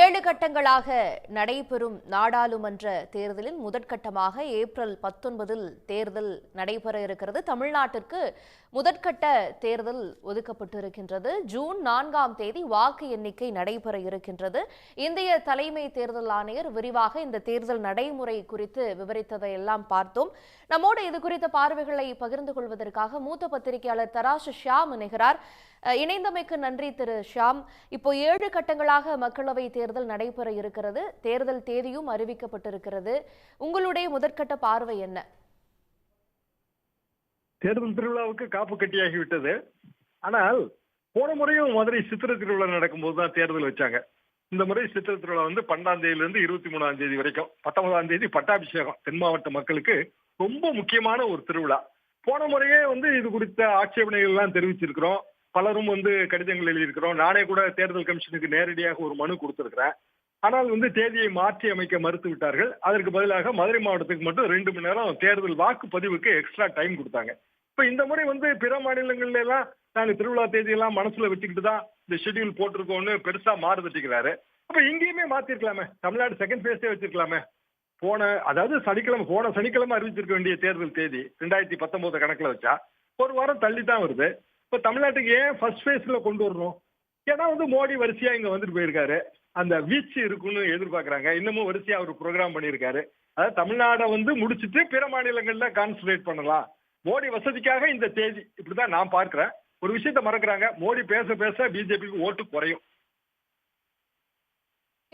ஏழு கட்டங்களாக நடைபெறும் நாடாளுமன்ற தேர்தலில் முதற்கட்டமாக ஏப்ரல் பத்தொன்பதில் தேர்தல் நடைபெற இருக்கிறது. தமிழ்நாட்டிற்கு முதற்கட்ட தேர்தல் ஒதுக்கப்பட்டிருக்கின்றது. ஜூன் நான்காம் தேதி வாக்கு எண்ணிக்கை நடைபெற இருக்கின்றது. இந்திய தலைமை தேர்தல் ஆணையர் விரிவாக இந்த தேர்தல் நடைமுறை குறித்து விவரித்ததை எல்லாம் பார்த்தோம். நம்மோடு இது குறித்த பார்வைகளை பகிர்ந்து கொள்வதற்காக மூத்த பத்திரிகையாளர் தராசு ஷியாம் இணைகிறார். இணைந்தமைக்கு நன்றி திரு ஷியாம். இப்போ ஏழு கட்டங்களாக மக்களவை தேர்தல் நடைபெற இருக்கிறது. தேர்தல் தேதியும் அறிவிக்கப்பட்டிருக்கிறது. உங்களுடைய முதற்கட்ட பார்வை என்ன? தேர்தல் திருவிழாவுக்கு காப்பு கட்டியாகிவிட்டது. ஆனால் போன முறையும் மதுரை சித்திர திருவிழா நடக்கும்போது தான் தேர்தல் வச்சாங்க. இந்த முறை சித்திரை திருவிழா வந்து பன்னெண்டாம் தேதியில இருந்து இருபத்தி மூணாம் தேதி வரைக்கும் பத்தொன்பதாம் தேதி பட்டாபிஷேகம் தென் மாவட்ட மக்களுக்கு ரொம்ப முக்கியமான ஒரு திருவிழா. போன முறையே வந்து இது குறித்த ஆட்சேபனைகள் எல்லாம் தெரிவிச்சிருக்கிறோம். பலரும் வந்து கடிதங்கள் எழுதியிருக்கிறோம். நானே கூட தேர்தல் கமிஷனுக்கு நேரடியாக ஒரு மனு கொடுத்திருக்கிறேன். ஆனால் வந்து தேதியை மாற்றி அமைக்க மறுத்து விட்டார்கள். அதற்கு பதிலாக மதுரை மாவட்டத்துக்கு மட்டும் ரெண்டு மணி நேரம் தேர்தல் வாக்குப்பதிவுக்கு எக்ஸ்ட்ரா டைம் கொடுத்தாங்க. இப்ப இந்த முறை வந்து பிற மாநிலங்கள்ல எல்லாம் நாங்க திருவிழா தேதியெல்லாம் மனசுல வச்சுக்கிட்டு தான் இந்த ஷெட்யூல் போட்டிருக்கோம்னு பெருசா மாறுதட்டிக்கிறாரு அப்ப இங்கேயுமே மாத்திருக்கலாமே. தமிழ்நாடு செகண்ட் ஃபேஸே வச்சிருக்கலாமே. போன அதாவது சனிக்கிழமை போன சனிக்கிழமை அறிவிச்சிருக்க வேண்டிய தேர்தல் தேதி ரெண்டாயிரத்தி பத்தொன்பது கணக்குல வச்சா ஒரு வாரம் தள்ளி தான் வருது. இப்ப தமிழ்நாட்டுக்கு ஏன் ஃபர்ஸ்ட் ஃபேஸ்ல கொண்டு வரணும்? ஏன்னா வந்து மோடி வரிசையா இங்க வந்துட்டு போயிருக்காரு. அந்த வீச்சு இருக்குன்னு எதிர்பார்க்கறாங்க. இன்னமும் வரிசையா அவர் ப்ரோக்ராம் பண்ணியிருக்காரு. அதாவது தமிழ்நாடை வந்து முடிச்சிட்டு பிற மாநிலங்கள்ல கான்சன்ட்ரேட் பண்ணலாம். மோடி வசதிக்காக இந்த தேதி இப்படிதான் நான் பார்க்கிறேன். ஒரு விஷயத்த மறக்கிறாங்க. மோடி பேச பேச பிஜேபிக்கு ஓட்டு குறையும்.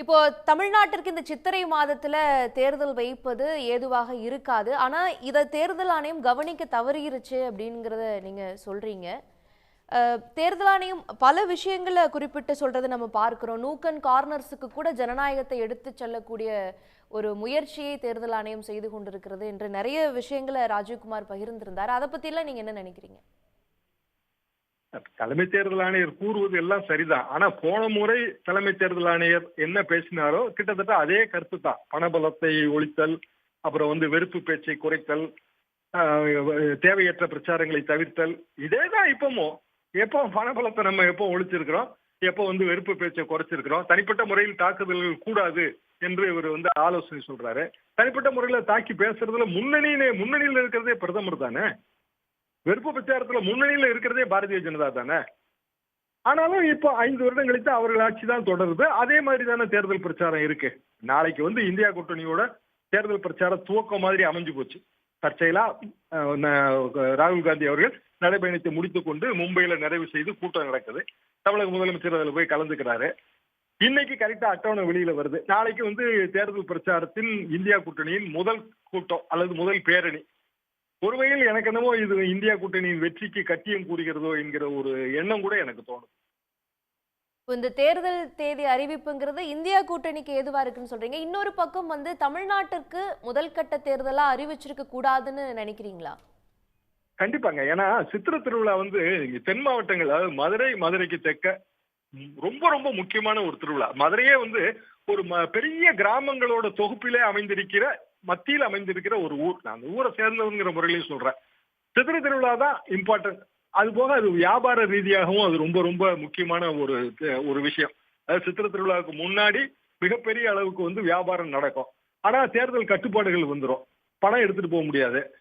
இப்போ தமிழ்நாட்டிற்கு இந்த சித்திரை மாதத்துல தேர்தல் வைப்பது ஏதுவாக இருக்காது. ஆனா இதை தேர்தல் ஆணையம் கவனிக்க தவறிருச்சு அப்படிங்கிறத நீங்க சொல்றீங்க. தேர்தல் ஆணையம் பல விஷயங்களை குறிப்பிட்டு சொல்றதை நம்ம பார்க்கிறோம். நூக்கன் கார்னர்ஸுக்கு கூட ஜனநாயகத்தை எடுத்து செல்லக்கூடிய ஒரு முயற்சியை தேர்தல் ஆணையம் செய்து கொண்டிருக்கிறது என்று நிறைய விஷயங்களை ராஜீவ்குமார் பகிர்ந்திருந்தார். அதை பத்திலாம் நீங்க என்ன நினைக்கிறீங்க? தலைமை தேர்தல் ஆணையர் கூறுவது எல்லாம் சரிதான். ஆனா போன முறை தலைமை தேர்தல் ஆணையர் என்ன பேசினாரோ கிட்டத்தட்ட அதே கருத்து தான். பணபலத்தை ஒழித்தல் அப்புறம் வந்து வெறுப்பு பேச்சை குறைத்தல் ஆஹ், தேவையற்ற பிரச்சாரங்களை தவிர்த்தல் இதே தான் இப்பவும் எப்போ பணபலத்தை நம்ம எப்போ ஒழிச்சிருக்கிறோம்? எப்போ வந்து வெறுப்பு பேச்சை குறைச்சிருக்கிறோம்? தனிப்பட்ட முறையில் தாக்குதல்கள் கூடாது என்று இவர் வந்து ஆலோசனை சொல்றாரு. தனிப்பட்ட முறையில தாக்கி பேசுறதுல முன்னணியில முன்னணியில் இருக்கிறதே பிரதமர் தானே? வெறுப்பு பிரச்சாரத்துல முன்னணியில இருக்கிறதே பாரதிய ஜனதா தானே? ஆனாலும் இப்போ ஐந்து வருடம் கழித்து அவர்கள் ஆட்சி தான் தொடருது. அதே மாதிரி தானே தேர்தல் பிரச்சாரம் இருக்கு. நாளைக்கு வந்து இந்தியா கூட்டணியோட தேர்தல் பிரச்சார துவக்கம் மாதிரி அமைஞ்சு போச்சு. தற்செயலா அஹ், ராகுல் காந்தி அவர்கள் நடைபயணத்தை முடித்துக் கொண்டு மும்பையில நிறைவு செய்து கூட்டம் நடக்குது. தமிழக முதலமைச்சர் அதில் போய் கலந்துக்கிறாரு. இன்னைக்கு கரெக்டா அட்டவணை வெளியில வருது. நாளைக்கு வந்து தேர்தல் பிரச்சாரத்தின் இந்தியா கூட்டணியின் முதல் கூட்டம் அல்லது முதல் பேரணி. ஒரு வகையில் எனக்கு என்னமோ இது இந்தியா கூட்டணியின் வெற்றிக்கு கட்டியம் கூறுகிறதோ என்கிற ஒரு எண்ணம் கூட எனக்கு தோணும் இந்த தேர்தல் தேதி அறிவிப்புங்கிறது இந்தியா கூட்டணிக்கு ஏதுவா இருக்குன்னு சொல்றீங்க. இன்னொரு பக்கம் வந்து தமிழ்நாட்டிற்கு முதல் கட்ட தேர்தலா அறிவிச்சிருக்க கூடாதுன்னு நினைக்கிறீங்களா? கண்டிப்பாங்க. ஏன்னா சித்திர திருவிழா வந்து இங்க தென் மாவட்டங்கள் அதாவது மதுரை மதுரைக்கு தெற்க ரொம்ப ரொம்ப முக்கியமான ஒரு திருவிழா. மதுரையே வந்து ஒரு ம- பெரிய கிராமங்களோட தொகுப்பிலே அமைந்திருக்கிற மத்தியில் அமைந்திருக்கிற ஒரு ஊர். நான் அந்த ஊரை சேர்ந்தவங்கிற முறையிலையும் சொல்றேன். சித்திர திருவிழா தான் இம்பார்ட்டன்ட் அது போக அது வியாபார ரீதியாகவும் அது ரொம்ப ரொம்ப முக்கியமான ஒரு ஒரு விஷயம். அதாவது சித்திர திருவிழாவுக்கு முன்னாடி மிகப்பெரிய அளவுக்கு வந்து வியாபாரம் நடக்கும். ஆனா தேர்தல் கட்டுப்பாடுகள் வந்துடும் பணம் எடுத்துட்டு போக முடியாது.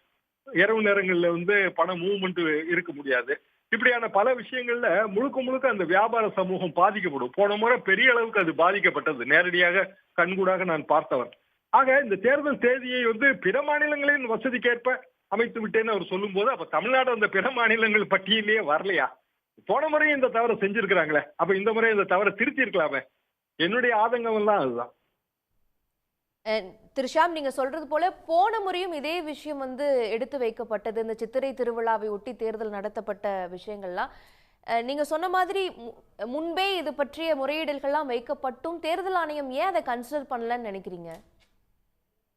இரவு நேரங்கள்ல வந்து பண மூவ்மெண்ட் இருக்க முடியாது. இப்படியான பல விஷயங்கள்ல முழுக்க முழுக்க அந்த வியாபார சமூகம் பாதிக்கப்படும். போன முறை பெரிய அளவுக்கு அது பாதிக்கப்பட்டது. நேரடியாக கண்கூடாக நான் பார்த்தவன் ஆக இந்த தேர்தல் தேதியை வந்து பிற மாநிலங்களின் வசதிக்கேற்ப அமைத்து விட்டேன்னு அவர் சொல்லும் போது அப்ப தமிழ்நாடு அந்த பிற மாநிலங்கள் பட்டியலே வரலையா? போன முறையும் இந்த தவறை செஞ்சிருக்கிறாங்களே. அப்ப இந்த முறை இந்த தவறை திருத்தி இருக்கலாமே என்னுடைய ஆதங்கம் எல்லாம் அதுதான் திரு ஷாம் நீங்க சொல்றது போல போன முறையும் இதே விஷயம் வந்து எடுத்து வைக்கப்பட்டது. இந்த சித்திரை திருவிழாவை ஒட்டி தேர்தல் நடத்தப்பட்ட விஷயங்கள்லாம். நீங்க சொன்ன மாதிரி மு- முன்பே இது பற்றிய முறையீடுகள்லாம் வைக்கப்பட்டும். தேர்தல் ஆணையம் ஏன் அதை கன்சிடர் பண்ணலன்னு நினைக்கிறீங்க?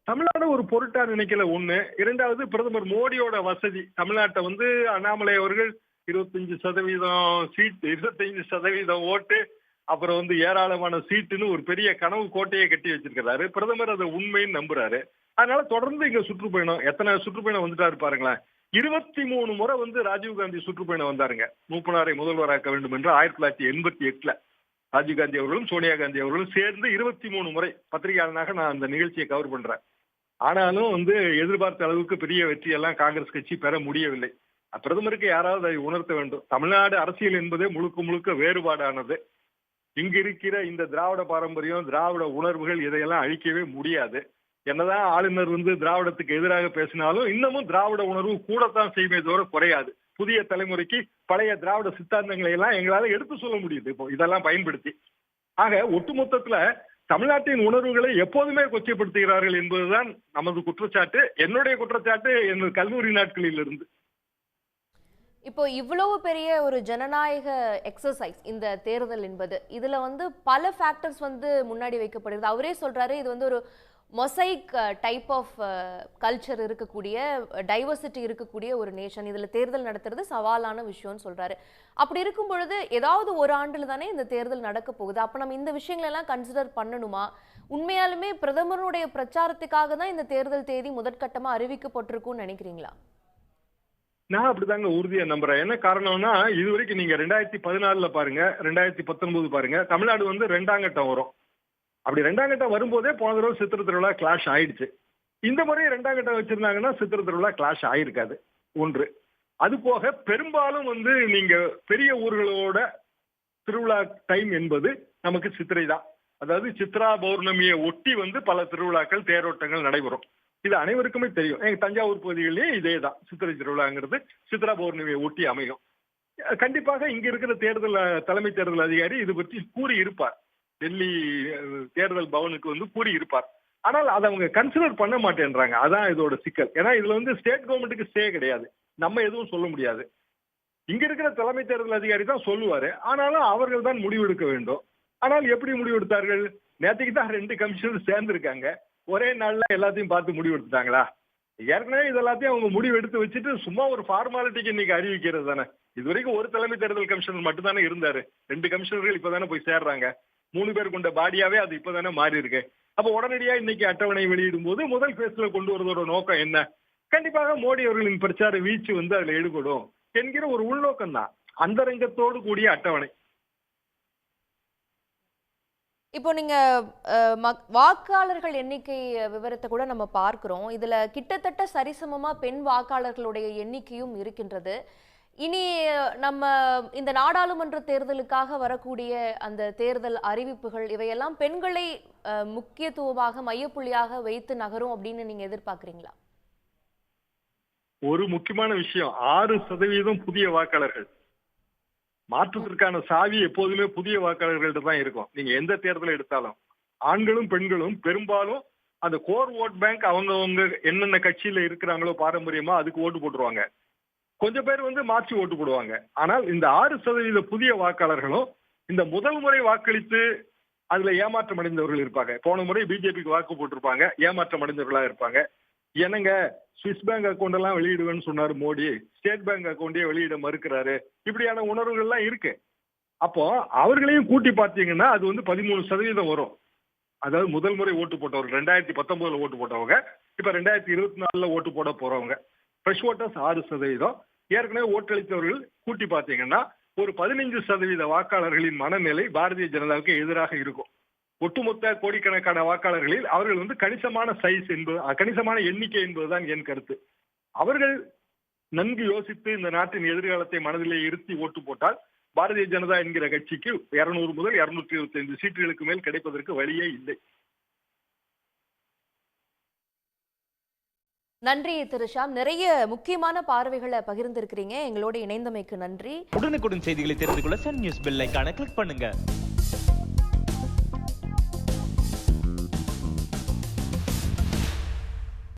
தமிழ்நாடு ஒரு பொருட்டா நினைக்கல ஒண்ணு. இரண்டாவது பிரதமர் மோடியோட வசதி. தமிழ்நாட்டை வந்து அண்ணாமலை அவர்கள் இருபத்தஞ்சு சதவீதம் சீட் இருபத்தஞ்சு சதவீதம் ஓட்டு அப்புறம் வந்து ஏராளமான சீட்டுன்னு ஒரு பெரிய கனவு கோட்டையை கட்டி வச்சிருக்கிறாரு. பிரதமர் அதை உண்மைன்னு நம்புறாரு. அதனால தொடர்ந்து இங்க சுற்றுப்பயணம் எத்தனை சுற்றுப்பயணம் வந்துட்டாரு பாருங்களேன். இருபத்தி மூணு முறை வந்து ராஜீவ்காந்தி சுற்றுப்பயணம் வந்தாருங்க. மூப்பனாரை முதல்வராக்க வேண்டும் என்று ஆயிரத்தி தொள்ளாயிரத்தி எண்பத்தி எட்டுல ராஜீவ்காந்தி அவர்களும் சோனியா காந்தி அவர்களும் சேர்ந்து இருபத்தி மூணு முறை பத்திரிகையாளனாக நான் அந்த நிகழ்ச்சியை கவர் பண்றேன். ஆனாலும் வந்து எதிர்பார்த்த அளவுக்கு பெரிய வெற்றி எல்லாம் காங்கிரஸ் கட்சி பெற முடியவில்லை. பிரதமருக்கு யாராவது அதை உணர்த்த வேண்டும். தமிழ்நாடு அரசியல் என்பதே முழுக்க முழுக்க வேறுபாடானது. இங்க இருக்கிற இந்த திராவிட பாரம்பரியம் திராவிட உணர்வுகள் இதையெல்லாம் அழிக்கவே முடியாது. என்னதான் ஆளுநர் வந்து திராவிடத்துக்கு எதிராக பேசினாலும் இன்னமும் திராவிட உணர்வு கூடத்தான் செய்யுமே தவிர குறையாது. புதிய தலைமுறைக்கு பழைய திராவிட சித்தாந்தங்களை எல்லாம் எங்களால எடுத்து சொல்ல முடியுது இப்போ. இதெல்லாம் பயன்படுத்தி. ஆக ஒட்டுமொத்தத்துல தமிழ்நாட்டின் உணர்வுகளை எப்போதுமே கொச்சைப்படுத்துகிறார்கள் என்பதுதான் நமது குற்றச்சாட்டு. என்னுடைய குற்றச்சாட்டு எனது கல்லூரி நாட்களில் இருந்து இப்போ இவ்வளவு பெரிய ஒரு ஜனநாயக எக்ஸசைஸ் இந்த தேர்தல் என்பது இதுல வந்து பல ஃபேக்டர்ஸ் வந்து முன்னாடி வைக்கப்படுகிறது. அவரே சொல்றாரு இது வந்து ஒரு மொசைக் டைப் ஆஃப் கல்ச்சர் இருக்கக்கூடிய டைவர்சிட்டி இருக்கக்கூடிய ஒரு நேஷன் இதில் தேர்தல் நடத்துறது சவாலான விஷயம்னு சொல்கிறாரு அப்படி இருக்கும் பொழுது ஏதாவது ஒரு ஆண்டில் தானே இந்த தேர்தல் நடக்க போகுது. அப்போ நம்ம இந்த விஷயங்களெல்லாம் கன்சிடர் பண்ணணுமா? உண்மையாலுமே பிரதமருடைய பிரச்சாரத்துக்காக தான் இந்த தேர்தல் தேதி முதற்கட்டமாக அறிவிக்கப்பட்டிருக்கும்னு நினைக்கிறீங்களா? நான் அப்படிதாங்க உறுதியா நம்புறேன். என்ன காரணம்னா இது வரைக்கும் நீங்க ரெண்டாயிரத்தி பதினாலுல பாருங்க ரெண்டாயிரத்தி பத்தொன்பது பாருங்க தமிழ்நாடு வந்து ரெண்டாம் கட்டம் வரும். அப்படி ரெண்டாம் கட்டம் வரும்போதே போன தடவை சித்திர திருவிழா கிளாஷ் ஆயிடுச்சு. இந்த முறை ரெண்டாம் கட்டம் வச்சிருந்தாங்கன்னா சித்திர திருவிழா கிளாஷ் ஆயிருக்காது. ஒன்று. அது போக பெரும்பாலும் வந்து நீங்க பெரிய ஊர்களோட திருவிழா டைம் என்பது நமக்கு சித்திரை தான். அதாவது சித்ரா பௌர்ணமியை ஒட்டி வந்து பல திருவிழாக்கள் தேரோட்டங்கள் நடைபெறும். இது அனைவருக்குமே தெரியும். எங்க தஞ்சாவூர் பகுதிகளிலேயே இதே தான் சித்திரை திருவிழாங்கிறது சித்ரா பௌர்ணமியை ஒட்டி அமையும். கண்டிப்பாக இங்க இருக்கிற தேர்தல் தலைமை தேர்தல் அதிகாரி இது பற்றி கூறி இருப்பார் டெல்லி தேர்தல் பவனுக்கு வந்து கூறி இருப்பார் ஆனால் அதை அவங்க கன்சிடர் பண்ண மாட்டேன்றாங்க. அதான் இதோட சிக்கல். ஏன்னா இதுல வந்து ஸ்டேட் கவர்மெண்ட்டுக்கு ஸ்டே கிடையாது. நம்ம எதுவும் சொல்ல முடியாது. இங்க இருக்கிற தலைமை தேர்தல் அதிகாரி தான் சொல்லுவாரு. ஆனாலும் அவர்கள் தான் முடிவெடுக்க வேண்டும். ஆனால் எப்படி முடிவெடுத்தார்கள்? நேற்றுக்கு தான் ரெண்டு கமிஷனர் சேர்ந்திருக்காங்க. ஒரே நாள்ல எல்லாத்தையும் பார்த்து முடிவெடுத்துட்டாங்களா ஏற்கனவே இது எல்லாத்தையும் அவங்க முடிவு எடுத்து வச்சுட்டு சும்மா ஒரு ஃபார்மாலிட்டிக்கு இன்னைக்கு அறிவிக்கிறது தானே. இது வரைக்கும் ஒரு தலைமை தேர்தல் கமிஷனர் மட்டும் தானே இருந்தாரு. ரெண்டு கமிஷனர்கள் இப்பதானே போய் சேர்றாங்க. மூணு பேர் கொண்ட பாடியாவே அது இப்பதானே மாறி இருக்கு அப்ப உடனடியா இன்னைக்கு அட்டவணை வெளியிடும் போது முதல் பேஸ்ல கொண்டு வருவதோட நோக்கம் என்ன? கண்டிப்பாக மோடி அவர்களின் பிரச்சார வீச்சு வந்து அதுல ஈடுபடும் என்கிற ஒரு உள்நோக்கம் தான் அந்தரங்கத்தோடு கூடிய அட்டவணை. இப்போ நீங்க வாக்காளர்கள் எண்ணிக்கை விவரத்தை கூட நம்ம பார்க்கிறோம். இதுல கிட்டத்தட்ட சரிசமமா பெண் வாக்காளர்களுடைய எண்ணிக்கையும் இருக்கின்றது. இனி நம்ம இந்த நாடாளுமன்ற தேர்தலுக்காக வரக்கூடிய அந்த தேர்தல் அறிவிப்புகள் இவையெல்லாம் பெண்களை அஹ், முக்கியத்துவமாக மையப்புள்ளியாக வைத்து நகரும் அப்படின்னு நீங்க எதிர்பார்க்கறீங்களா? ஒரு முக்கியமான விஷயம் ஆறு சதவீதம் புதிய வாக்காளர்கள். மாற்றத்திற்கான சாவி எப்போதுமே புதிய வாக்காளர்கள்ட்ட தான் இருக்கும். நீங்க எந்த தேர்தலை எடுத்தாலும் ஆண்களும் பெண்களும் பெரும்பாலும் அந்த கோர் ஓட் பேங்க் அவங்கவங்க என்னென்ன கட்சியில இருக்கிறாங்களோ பாரம்பரியமா அதுக்கு ஓட்டு போட்டுருவாங்க. கொஞ்சம் பேர் வந்து மாற்றி ஓட்டு போடுவாங்க. ஆனால் இந்த ஆறு சதவீத புதிய வாக்காளர்களும் இந்த முதல் முறை வாக்களித்து அதுல ஏமாற்றம் அடைந்தவர்கள் இருப்பாங்க. போன முறை பிஜேபிக்கு வாக்கு போட்டிருப்பாங்க. ஏமாற்றம் அடைந்தவர்களா இருப்பாங்க. என்னங்க சுவிஸ் பேங்க் அக்கௌண்ட் எல்லாம் வெளியிடுவேன்னு சொன்னாரு மோடி. ஸ்டேட் பேங்க் அக்கௌண்டே வெளியிட மறுக்கிறாரு. இப்படியான உணர்வுகள் எல்லாம் இருக்கு. அப்போ அவர்களையும் கூட்டி பார்த்தீங்கன்னா அது வந்து பதிமூணு சதவீதம் வரும். அதாவது முதல் முறை ஓட்டு போட்டவர்கள் ரெண்டாயிரத்தி பத்தொன்பதுல ஓட்டு போட்டவங்க இப்ப ரெண்டாயிரத்தி இருபத்தி நாலுல ஓட்டு போட போறவங்க. ஃப்ரெஷ் ஓட்டர்ஸ் ஆறு சதவீதம். ஏற்கனவே ஓட்டளித்தவர்கள் கூட்டி பார்த்தீங்கன்னா ஒரு பதினைஞ்சு சதவீத வாக்காளர்களின் மனநிலை பாரதிய ஜனதாவுக்கு எதிராக இருக்கும். ஒட்டுமொத்த கோடிக்கணக்கான வாக்காளர்களில் அவர்கள் வந்து கணிசமான சைஸ் என்பது கணிசமான எண்ணிக்கை என்பதுதான் என் கருத்து. அவர்கள் நன்கு யோசித்து இந்த நாட்டின் எதிர்காலத்தை மனதிலே இருத்தி ஓட்டு போட்டால் பாரதிய ஜனதா என்கிற கட்சிக்கு இருநூறு முதல் இருநூற்றி இருபத்தி ஐந்து சீட்டுகளுக்கு மேல் கிடைப்பதற்கு வழியே இல்லை. நன்றி திரு ஷாம். நிறைய முக்கியமான பார்வைகளை பகிர்ந்திருக்கிறீங்க. எங்களோட இணைந்தமைக்கு நன்றி. உடனுக்குடன் செய்திகளை தெரிந்து கொள்ள சன் நியூஸ் பெல் ஐகானை கிளிக் பண்ணுங்க.